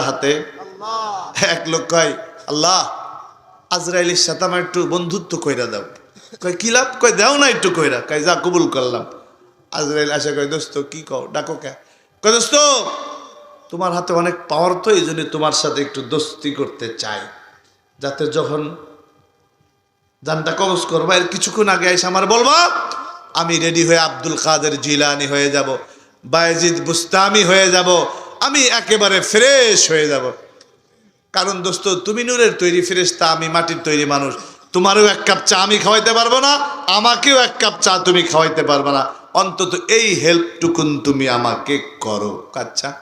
হাতে। এক লোক কয়, আল্লাহ, আজরাইলের সাথে আমার একটু বন্ধুত্ব কইরা দাও। কয়, কি লাভ? কয়, দাও না একটু কইরা। কয়, যা কবুল করলাম। আজরাইল আসে কয়, দোস্ত, কি কও? ডাকো কে? কয়, দোস্ত, তোমার হাতে অনেক পাওয়ার তো এই জন্য তোমার সাথে একটু দোস্তি করতে চাই। যাতে যখন জানটা কবজ করবা, এর কিছুক্ষণ আগে এসে আমার বলবা, আমি রেডি হয়ে আব্দুল কাদের জিলানি হয়ে যাব, বায়েজিদ বুস্তামি হয়ে যাব আমি একেবারে ফ্রেশ হয়ে যাব। কারণ দোস্ত, তুমি নূরের তৈরি ফেরেস্তা আমি মাটির তৈরি মানুষ। তোমারও এক কাপ চা আমি খাওয়াইতে পারব না, আমাকেও এক কাপ চা তুমি খাওয়াইতে পারবে না। অন্তত এই হেল্পটুকুন তুমি আমাকে করো। আচ্ছা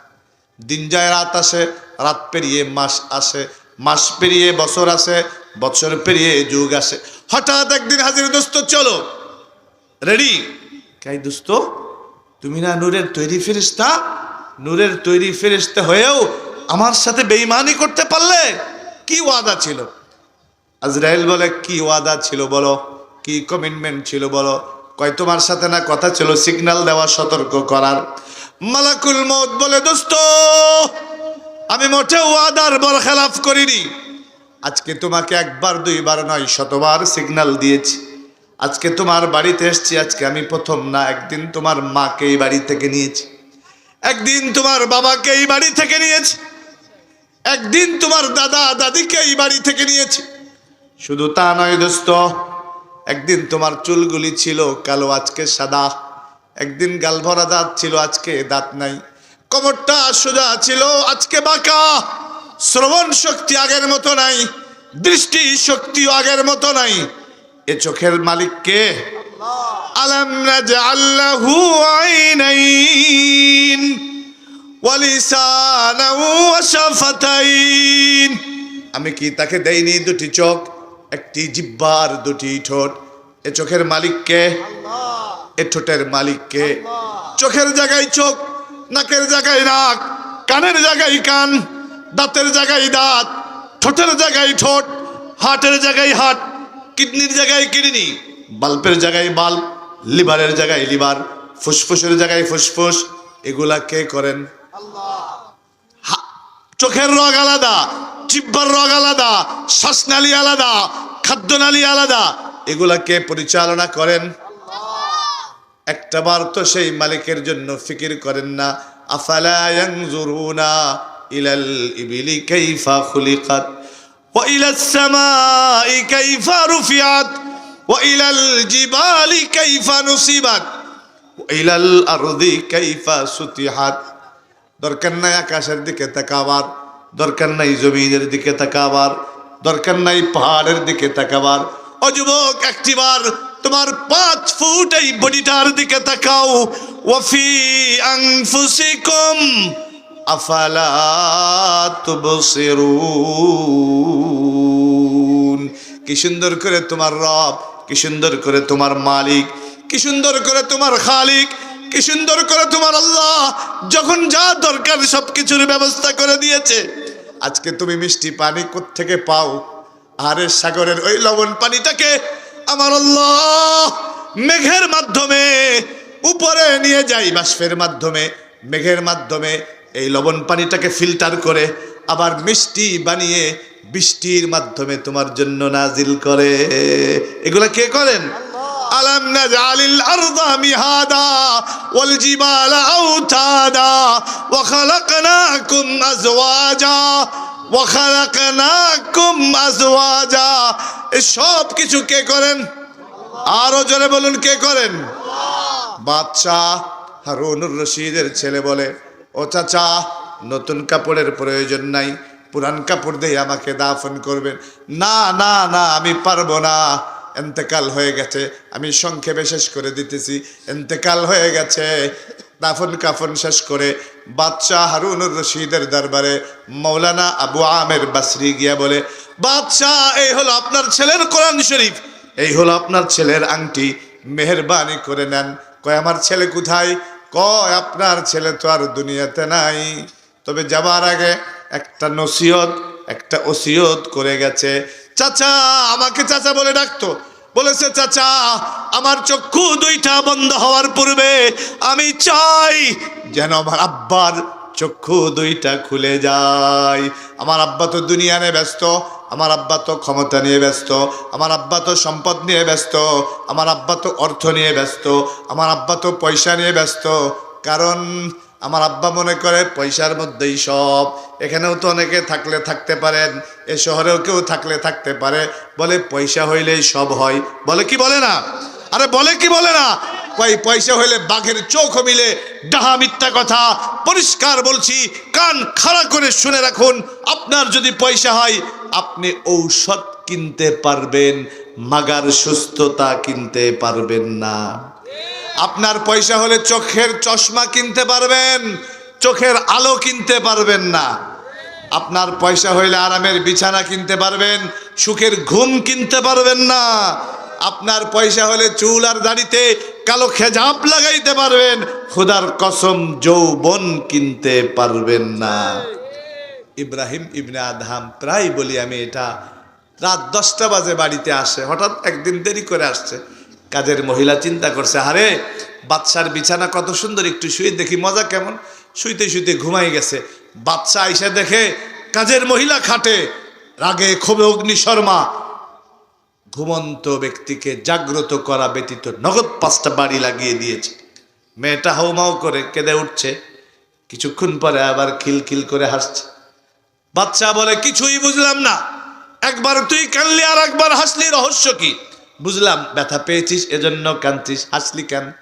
দিন যায়, রাত আসে, রাত পেরিয়ে মাস আসে, মাস পেরিয়ে বছর আসে, বছর পেরিয়ে যুগ আসে। হঠাৎ একদিন হাজির, দোস্ত, চলো। রেডি কাই দোস্ত? তুমি না নূরের তৈরি ফেরিস্তা নূরের তৈরি ফেরিস্তা হয়েও আমার সাথে বেইমানি করতে পারলে কি ওয়াদা ছিল? আজরাইল বলে, কি ওয়াদা ছিল বলো? কি কমিটমেন্ট ছিল বলো? কয়, তোমার সাথে না কথা ছিল? সিগন্যাল দেওয়া সতর্ক করার। মালাকুল মত বলে, দোস্ত, আমি মোটেও ওয়াদার বর খেলাফ করিনি। আজকে তোমাকে একবার, দুইবার নয়, শতবার সিগন্যাল দিয়েছি। আজকে তোমার বাড়িতে এসছি, আজকে আমি প্রথম না, একদিন তোমার মাকে এই বাড়ি থেকে নিয়েছি। একদিন তোমার বাবাকে এই বাড়ি থেকে নিয়েছি। একদিন তোমার দাদা দাদিকে এই বাড়ি থেকে নিয়েছি। শুধু তা নয় দোস্ত, একদিন তোমার চুলগুলি ছিল কালো, আজকে সাদা। একদিন গাল ভরা দাঁত ছিল, আজকে দাঁত নাই। কোমরটা সোজা ছিল, আজকে বাঁকা। শ্রবণ শক্তি আগের মতো নাই, দৃষ্টি শক্তিও আগের মতো নাই। এ চোখের মালিক কে? আলাম নাজআল্লাহু আইনাইন ওয়ালিসানা ওয়া শাফাতাইন আমি কি তাকে দেইনি দুটি চোখ? একটি জিব্বার দুটি ঠোঁট। এ চোখের মালিক কে? এ ঠোঁটের মালিক কে? চোখের জায়গায় চোখ নাকের জায়গায় নাক কানের জায়গায় কান দাঁতের জায়গায় দাঁত ঠোঁটের জায়গায় ঠোঁট হার্টের জায়গায় হার্ট কিডনির জায়গায় কিডনি বাল্বের জায়গায় বাল্ব। লিভারের জায়গায় লিভার ফুসফুসের জায়গায় ফুসফুস, এগুলা কে করেন? চোখের রগ আলাদা, জিব্বার রগ আলাদা, শ্বাসনালী আলাদা, খাদ্যনালী আলাদা, এগুলা কে পরিচালনা করেন? একটাবার তো সেই মালিকের জন্য ফিকির করেন না, আফালা ইয়ানজুরুনা ইলাল ইবিলি কাইফা খুলিকাত, ওয়া ইলাস সামাই কাইফা রুফিয়াত। ওয়া ইলাল জিবালি কাইফা নুসিবাত, ওয়া ইলাল আরদি কাইফা সুতিহাত। দরকার নাই আকাশের দিকে তাকাবার, দরকার নাই জমিনের দিকে তাকাবার, দরকার নাই পাহাড়ের দিকে তাকাবার। ও যুবক একটিবার তোমার পাঁচ ফুট এই বডিটার দিকে তাকাও। ওয়াফি আনফুসিকুম, আফালা তুবসিরুন। কি সুন্দর করে তোমার রব কি সুন্দর করে তোমার মালিক, কি সুন্দর করে তোমার খালিক, কি সুন্দর করে তোমার আল্লাহ যখন যা দরকার সব কিছুর ব্যবস্থা করে দিয়েছে। আজকে তুমি মিষ্টি পানি থেকে পাও? আরে সাগরের ওই লবণ পানিটাকে আমার আল্লাহ মেঘের মাধ্যমে উপরে নিয়ে যাই বাষ্পের মাধ্যমে, মেঘের মাধ্যমে। এই লবণ পানিটাকে ফিল্টার করে আবার মিষ্টি বানিয়ে বৃষ্টির মাধ্যমে তোমার জন্য নাজিল করে। এগুলা কে করেন? আলাম নাজালিল আরদা মিহাদা ওয়াল জিবালা আউতাদা ওয়া খালাকনাকুম আজওয়াজা ওয়া খালাকনাকুম আজওয়াজা। সব কিছু কে করেন? আরও জোরে বলুন কে করেন? বাদশাহ হারুনুর রশিদের ছেলে বলে ও চাচা নতুন কাপড়ের প্রয়োজন নাই পুরান কাপড় দিয়ে আমাকে দাফন করবেন। না না না, আমি পারব না। এন্তেকাল হয়ে গেছে। আমি সংক্ষেপে শেষ করে দিতেছি। এন্তেকাল হয়ে গেছে। দাফন কাফন শেষ করে বাদশাহ হারুনুর রশিদের দরবারে মৌলানা আবু আমের বাসরি গিয়া বলে, বাদশাহ, এই হলো আপনার ছেলের কোরআন শরীফ। এই হলো আপনার ছেলের আংটি। মেহরবানি করে নেন। কয়, আমার ছেলে কোথায়? কয়, আপনার ছেলে তো আর দুনিয়াতে নাই। তবে যাবার আগে একটা নসিহত, একটা ওসিয়ত করে গেছে। চাচা, আমাকে চাচা বলে ডাকতো। বলেছে, চাচা, আমার চক্ষু দুইটা বন্ধ হওয়ার পূর্বে আমি চাই যেন আমার আব্বার চক্ষু দুইটা খুলে যায়। আমার আব্বা তো দুনিয়া নিয়ে ব্যস্ত, আমার আব্বা তো ক্ষমতা নিয়ে ব্যস্ত, আমার আব্বা তো সম্পদ নিয়ে ব্যস্ত, আমার আব্বা তো অর্থ নিয়ে ব্যস্ত, আমার আব্বা তো পয়সা নিয়ে ব্যস্ত। কারণ আমার আব্বা মনে করে, পয়সার মধ্যেই সব। এখানেও তো অনেকে থাকলে থাকতে পারেন, এ শহরেও কেউ থাকলে থাকতে পারে। বলে, পয়সা হইলেই সব হয়। বলে কি বলে না? আরে বলে কি বলে না? কই পয়সা হইলে বাঘের চোখ মিলে। ডাহা মিথ্যা কথা, পরিষ্কার বলছি, কান খাড়া করে শুনে রাখুন, আপনার যদি পয়সা হয়, আপনি ঔষধ কিনতে পারবেন, মাগার সুস্থতা কিনতে পারবেন না। আপনার পয়সা হলে চোখের চশমা কিনতে পারবেন, চোখের আলো কিনতে পারবেন না। আপনার পয়সা হইলে আরামের বিছানা কিনতে পারবেন, সুখের ঘুম কিনতে পারবেন না। আপনার পয়সা হলে চুল আর দাড়িতে কালো খেজাব লাগাইতে পারবেন, খুদার কসম যৌবন কিনতে পারবেন না। ইব্রাহিম ইবনে আদহাম প্রায় বলি আমি এটা, রাত দশটা বাজে বাড়িতে আসে, হঠাৎ একদিন দেরি করে আসছে। কাজের মহিলা চিন্তা করছে, আরে বাচ্চার বিছানা কত সুন্দর, একটু শুয়ে দেখি, মজা কেমন? শুইতে শুইতে ঘুমাই গেছে। বাচ্চা আইসা দেখে কাজের মহিলা খাটে, রাগে ক্ষোভে অগ্নি শর্মা ঘুমন্ত ব্যক্তিকে জাগ্রত করা ব্যতীত নগদ পাঁচটা বাড়ি লাগিয়ে দিয়েছে। মেয়েটা হাউমাউ করে কেঁদে উঠছে। কিছুক্ষণ পরে আবার খিলখিল করে হাসছে। বাচ্চা বলে, কিছুই বুঝলাম না। একবার তুই কানলি আর একবার হাসলি, রহস্য কি? বুঝলাম, ব্যথা পেয়েছিস, এজন্য কানছিস হাসলি কেন?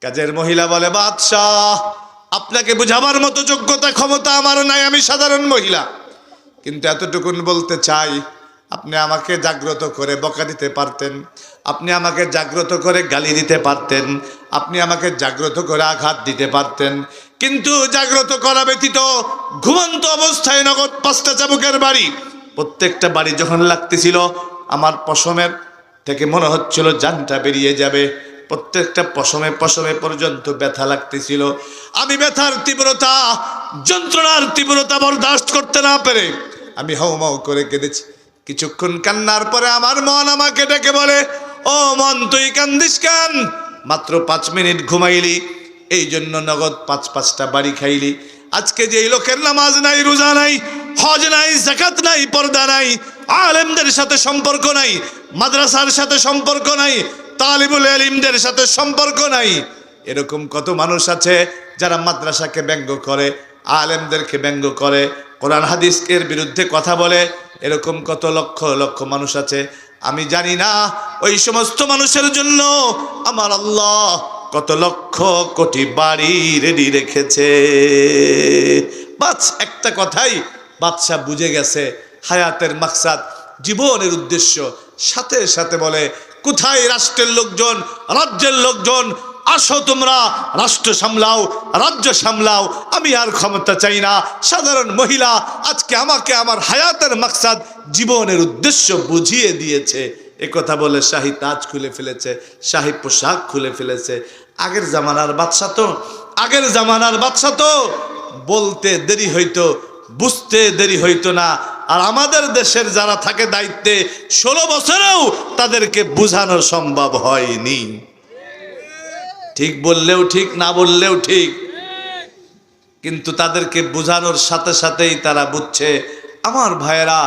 কাজের মহিলা বলে, বাদশাহ, আপনাকে বুঝাবার মতো যোগ্যতা, ক্ষমতা আমার নাই, আমি সাধারণ মহিলা। কিন্তু এতটুকুন বলতে চাই, আপনি আমাকে জাগ্রত করে বকা দিতে পারতেন, আপনি আমাকে জাগ্রত করে গালি দিতে পারতেন, আপনি আমাকে জাগ্রত করে আঘাত দিতে পারতেন। কিন্তু জাগ্রত করা ব্যতীত ঘুমন্ত অবস্থায় নগদ পাঁচটা চাবুকের বাড়ি। প্রত্যেকটা বাড়ি যখন লাগতেছিল, আমার পশমের থেকে মনে হচ্ছিল জানটা বেরিয়ে যাবে। প্রত্যেকটা পশমে পশমে পর্যন্ত ব্যথা লাগতেছিল। আমি ব্যথার তীব্রতা, যন্ত্রণার তীব্রতা বরদাস্ত করতে না পেরে আমি হাউমাউ করে কেঁদেছি। কিছুক্ষণ কান্নার পরে আমার মন আমাকে ডেকে বলে, ও মন, তুই কান্দিস কান? মাত্র পাঁচ মিনিট ঘুমাইলি এই জন্য নগদ পাঁচ পাঁচটা বাড়ি খাইলি। আজকে যে লোকের নামাজ নাই, রোজা নাই হজ নাই জাকাত নাই, পর্দা নাই, আলেমদের সাথে সম্পর্ক নাই, মাদ্রাসার সাথে সম্পর্ক নাই তালিবুল আলিমদের সাথে সম্পর্ক নাই। এরকম কত মানুষ আছে যারা মাদ্রাসাকে ব্যঙ্গ করে, আলেমদেরকে ব্যঙ্গ করে, কোরআন, হাদিসের বিরুদ্ধে কথা বলে, এরকম কত লক্ষ লক্ষ মানুষ আছে। আমি জানি না ওই সমস্ত মানুষের জন্য আমার আল্লাহ কত লক্ষ কোটি বাড়ি রেডি রেখেছে। বাস একটা কথাই বাদশাহ বুঝে গেছে হায়াতের মাকসাদ, জীবনের উদ্দেশ্য। সাথে সাথে বলে, কোথায় রাষ্ট্রের লোকজন? রাজ্যের লোকজন? আসো তোমরা, রাষ্ট্র সামলাও, রাজ্য সামলাও। আমি আর ক্ষমতা চাই না। সাধারণ মহিলা আজকে আমাকে আমার হায়াতের মাকসাদ, জীবনের উদ্দেশ্য বুঝিয়ে দিয়েছে। কথা বলে শাহী তাজ খুলে ফেলেছে, শাহী পোশাক খুলে ফেলেছে। আগের জামানার বাদশা তো, আগের জামানার বাদশা তো, বলতে দেরি হইতো। বুঝতে দেরি হইতো না। আর আমাদের দেশের যারা থাকে দায়িত্বে, ষোলো বছরেও তাদেরকে বোঝানো সম্ভব হয়নি। ঠিক বললেও ঠিক, না বললেও ঠিক। কিন্তু তাদেরকে বোঝানোর সাথে সাথেই তারা বুঝছে, আমার ভাইয়েরা,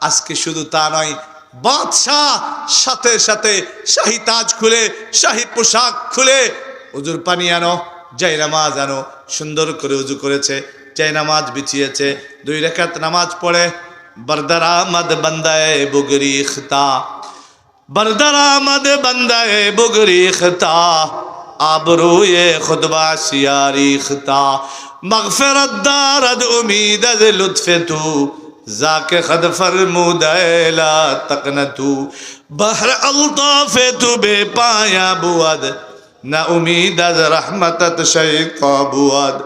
আজকে শুধু তা নয়, বাদশাহ সাথে সাথে শাহী তাজ খুলে, শাহী পোশাক খুলে, উজুর পানি আনো যাই নামাজ আনো, সুন্দর করে উজু করেছে চাই নামাজ বিছিয়েছে দুই রেখাত নামাজ পড়ে বরদারামদ বন্দায় বুগরি খতা বরদারামদ বন্দায় বুগরি খতা আবরুয়ে খুদবা সিয়ারি খতা مغفرت دارد امید از لطف تو ذاک خد فرمود لا تقنتو بحر الطاف تو بے پایا بود نہ امید از رحمتت شیقا بود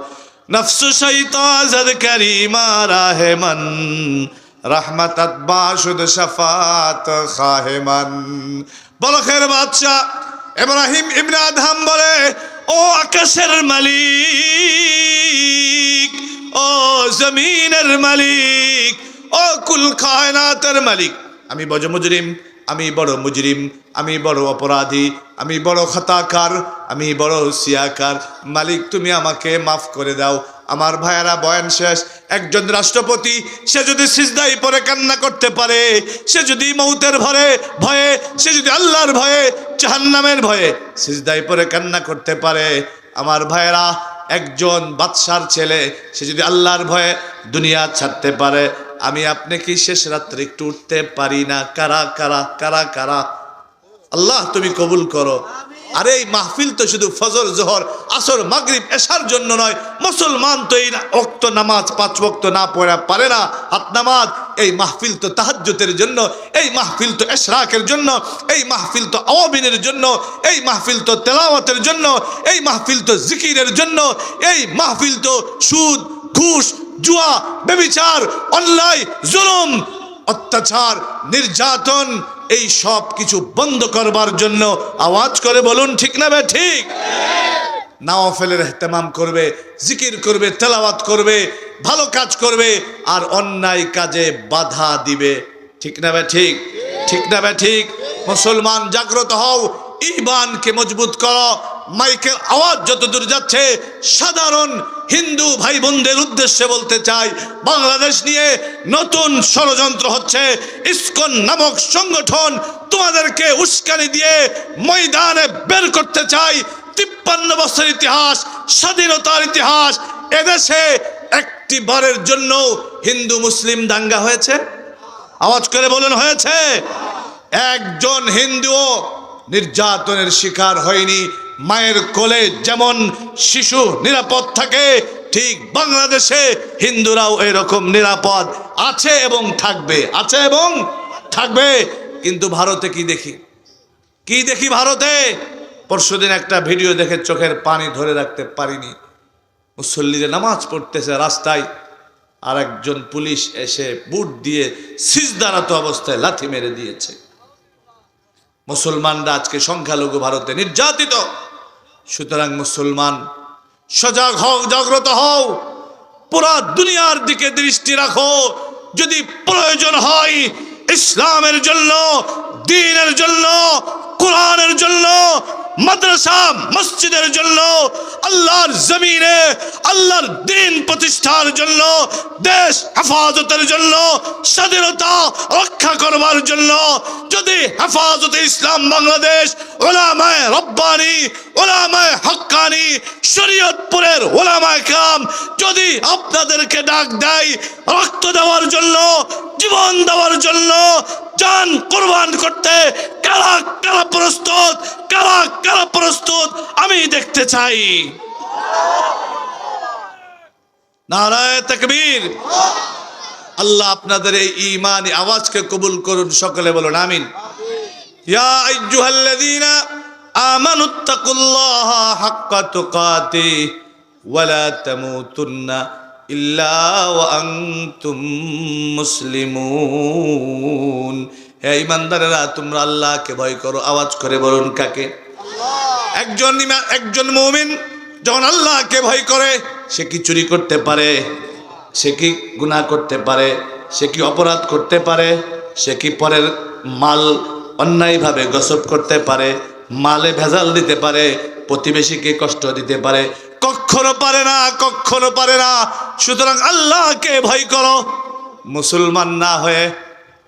নফসু শৈতাজদ করিমা রাহে মন রহমত বাসুদ শফাত খাহে মন বলখের বাদশাহ, ইব্রাহিম ইবনে হাম বলে, ও আকাশের মালিক, ও জমিনের মালিক, ও কুল খায়নাতের মালিক। আমি বজ মুজরিম, আমি বড় মুজরিম আমি বড় অপরাধী, আমি বড় খাতাকার, আমি বড় সিয়াকার। মালিক, তুমি আমাকে মাফ করে দাও। আমার ভাইয়েরা বয়ান শেষ। একজন রাষ্ট্রপতি, সে যদি সিজদাই পরে কান্না করতে পারে। সে যদি মৌতের ভয়ে ভয়ে, সে যদি আল্লাহর ভয়ে, জাহান্নামের ভয়ে সিজদাই পরে কান্না করতে পারে। আমার ভাইয়েরা, একজন বাদশার ছেলে, সে যদি আল্লাহর ভয়ে দুনিয়া ছাড়তে পারে। আমি আপনি কি শেষ রাত্রে একটু উঠতে পারি না? কারা কারা কারা কারা? আল্লাহ তুমি কবুল করো। আরে এই মাহফিল তো শুধু ফজর, জোহর, আসর, মাগরিব এসার জন্য নয়, মুসলমান তো এই অক্ত নামাজ পাঁচ ওক্ত না পড়া পারে না। হাত নামাজ, এই মাহফিল তো তাহাজ্জুতের জন্য, এই মাহফিল তো এশরাকের জন্য, এই মাহফিল তো আওয়াবিনের জন্য, এই মাহফিল তো তেলাওয়াতের জন্য, এই মাহফিল তো জিকিরের জন্য, এই মাহফিল তো সুদ, ঘুষ, জুয়া বেবিচার অন্যায়, জুলুম, অত্যাচার, নির্যাতন এই সব কিছু বন্ধ করবার জন্য আওয়াজ করে বলুন, ঠিক না ভাই ঠিক? নাওয়াফেলের এহতেমাম করবে, জিকির করবে, তেলাওয়াত করবে, ভালো কাজ করবে, আর অন্যায় কাজে বাধা দিবে। ঠিক না ভাই ঠিক? ঠিক না ভাই ঠিক? মুসলমান জাগ্রত হও ইমানকে মজবুত করো। মাইকের আওয়াজ যতদূর যাচ্ছে, সাধারণ হিন্দু ভাই বোনদের উদ্দেশ্যে বলতে চাই, বাংলাদেশ নিয়ে নতুন ষড়যন্ত্র হচ্ছে। ইস্কন নামক সংগঠন তোমাদেরকে উস্কানি দিয়ে ময়দানে বের করতে চাই। তিপ্পান্ন বছর ইতিহাস, স্বাধীনতার ইতিহাস, এদেশে একটি বারের জন্য হিন্দু মুসলিম দাঙ্গা হয়েছে। আওয়াজ করে বলুন, হয়েছে। একজন হিন্দুও নির্যাতনের শিকার হয়নি। মায়ের কোলে যেমন শিশু নিরাপদ থাকে, ঠিক বাংলাদেশে হিন্দুরাও এরকম নিরাপদ আছে এবং থাকবে, আছে এবং থাকবে। কিন্তু ভারতে কি দেখি? কি দেখি ভারতে? পরশুদিন একটা ভিডিও দেখে চোখের পানি ধরে রাখতে পারিনি। মুসল্লিদের নামাজ পড়তেছে রাস্তায়। আর একজন পুলিশ এসে বুট দিয়ে সিজদারাত অবস্থায় লাথি মেরে দিয়েছে। মুসলমানরা আজকে সংখ্যালঘু ভারতে নির্যাতিত। সুতরাং মুসলমান, সজাগ হও, জাগ্রত হও। পুরা দুনিয়ার দিকে দৃষ্টি রাখো। যদি প্রয়োজন হয় ইসলামের জন্য, দিনের জন্য, কোরআনের জন্য মাদ্রাসা, মসজিদের জন্য আল্লাহর জমিনে, আল্লাহর দিন প্রতিষ্ঠার জন্য, দেশ হেফাজতের জন্য, স্বাধীনতা রক্ষা করবার জন্য, যদি হেফাজতে ইসলাম বাংলাদেশ, ওলামায় রব্বানি ওলামায় হক্কানি শরীয়তপুরের ওলামায় কাম যদি আপনাদেরকে ডাক দেয় রক্ত দেওয়ার জন্য, জীবন দেওয়ার জন্য, জান কোরবান করতে, কারা কারা প্রস্তুত, কারা কারা প্রস্তুত, আমি দেখতে চাই। নারায় তকবীর। আল্লাহ আপনাদের এই ইমানি আওয়াজকে কবুল করুন, সকলে বলুন, আমিন। ইয়া আইয়ুহাল্লাযীনা হাক্কা তুকাতি ওয়ালা তামুতুন্না ইল্লা ওয়া আনতুম মুসলিমুন। হে ইমানদারেরা তোমরা আল্লাহকে ভয় করো আওয়াজ করে বলুন কাকে? একজন একজন মুমিন যখন আল্লাহকে ভয় করে সে কি চুরি করতে পারে? সে কি গুনাহ করতে পারে? সে কি অপরাধ করতে পারে? সে কি পরের মাল অন্যায়ভাবে গসব করতে পারে? মালে ভেজাল দিতে পারে, প্রতিবেশীকে কষ্ট দিতে পারে। কখনো পারে না কখনো পারে না। সুতরাং আল্লাহকে ভয় করো। মুসলমান না হয়ে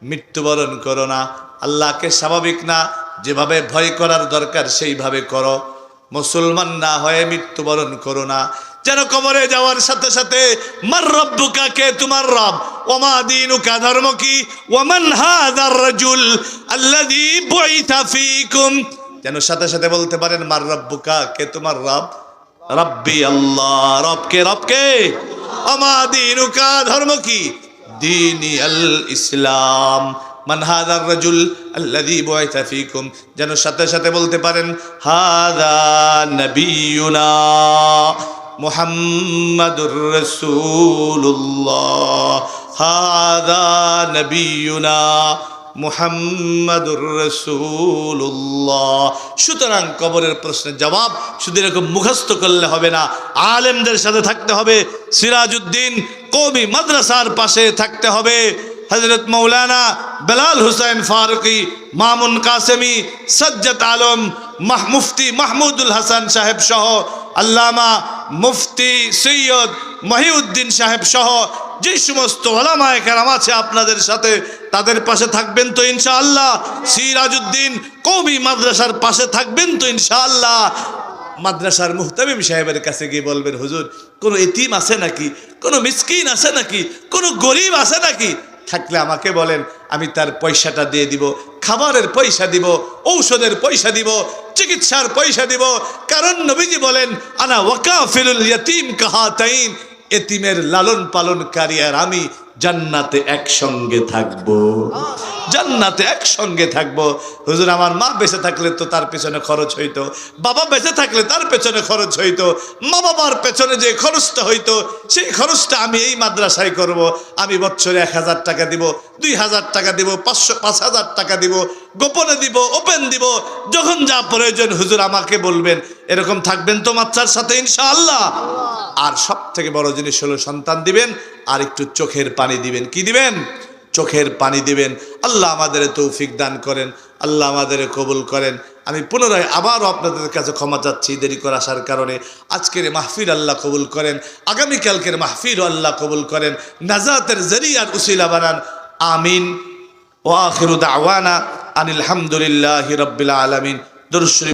মৃত্যুবরণ করো না। আল্লাহকে স্বাভাবিক না, যেভাবে ভয় করার দরকার সেইভাবে করো। মুসলমান না হয়ে মৃত্যুবরণ করো না। যেন কবরে যাওয়ার সাথে সাথে, মার রব্বুকা কে তোমার রব? ওমা দিনুকা ধর্ম কি? ওমান হাদার রাজুল আল্লাযী বুইতা ফীকুম। যেন সাথে সাথে বলতে পারেন, মার রব্বুকা কে তোমার রব? রব্বি আল্লাহ রবকে রবকে ওমা দিনুকা, ধর্ম কি? দিনী আল ইসলাম মান হাদার রাজুল আল্লাযী বুইতা ফীকুম। যেন সাথে সাথে বলতে পারেন, হাদা নবিয়ুনা মুহাম্মাদুর রাসূলুল্লাহ। হাদা নবিয়ুনা মুহাম্মাদুর রাসূলুল্লাহ। সুতরাং কবরের প্রশ্নের জবাব শুধু এরকম মুখস্থ করলে হবে না, আলেমদের সাথে থাকতে হবে, সিরাজউদ্দিন কবি মাদ্রাসার পাশে থাকতে হবে। হজরত মৌলানা বেলাল হুসাইন ফারুকি, মামুন কাসেমি সজ্জত আলম মুফতি মাহমুদুল হাসান সাহেব সহ, আল্লামা মুফতি সৈয়দ মহিউদ্দিন সাহেব সহ যে সমস্ত ওলামায় কেরাম আছে আপনাদের সাথে, তাদের পাশে থাকবেন তো ইনশাআল্লাহ। সিরাজউদ্দিন কৌমি মাদ্রাসার পাশে থাকবেন তো ইনশাআল্লাহ। মাদ্রাসার মুহতামিম সাহেবের কাছে গিয়ে বলবেন, হুজুর, কোনো এতিম আছে নাকি? কোনো মিসকিন আছে নাকি? কোনো গরিব আছে নাকি? থাকলে আমাকে বলেন, আমি তার পয়সাটা দিয়ে দিব, খাবারের পয়সা দিব, ঔষধের পয়সা দিব, চিকিৎসার পয়সা দিব। কারণ নবীজি বলেন, আনা ওয়াকাফিলুল ইয়াতিম কাহাতাইন। এতিমের লালন পালনকারী আর আমি জান্নাতে একসঙ্গে থাকব। জান্নাতে একসঙ্গে থাকব। হুজুর, আমার মা বেঁচে থাকলে তো তার পেছনে খরচ হইতো। বাবা বেঁচে থাকলে তার পেছনে খরচ হইতো। মা বাবার পেছনে যে খরচটা হইতো, সেই খরচটা আমি এই মাদ্রাসায় করব। আমি বছরে এক হাজার টাকা দিব, দুই হাজার টাকা দিব, পাঁচশো, পাঁচ হাজার টাকা দিব, গোপনে দিব, ওপেন দিব। যখন যা প্রয়োজন, হুজুর আমাকে বলবেন। এরকম থাকবেন তো বাচ্চার সাথে, ইনশাআল্লাহ। আর সব থেকে বড় জিনিস হলো সন্তান দিবেন, আর একটু চোখের পানি দিবেন। কি দিবেন? চোখের পানি দিবেন। আল্লাহ আমাদের তৌফিক দান করেন, আল্লাহ আমাদের কবুল করেন। আমি পুনরায় আবারও আপনাদের কাছে ক্ষমা চাচ্ছি দেরি করে আসার কারণে। আজকের মাহফির আল্লাহ কবুল করেন, আগামীকালকের মাহফির আল্লাহ কবুল করেন। নাজাতের জরিয়ার উসিলা বানান। আমিন। ও আখিরুদ আওয়ানা আনিল হামদুলিল্লাহ রব্বিল আলমিন। দরুদ শরীফ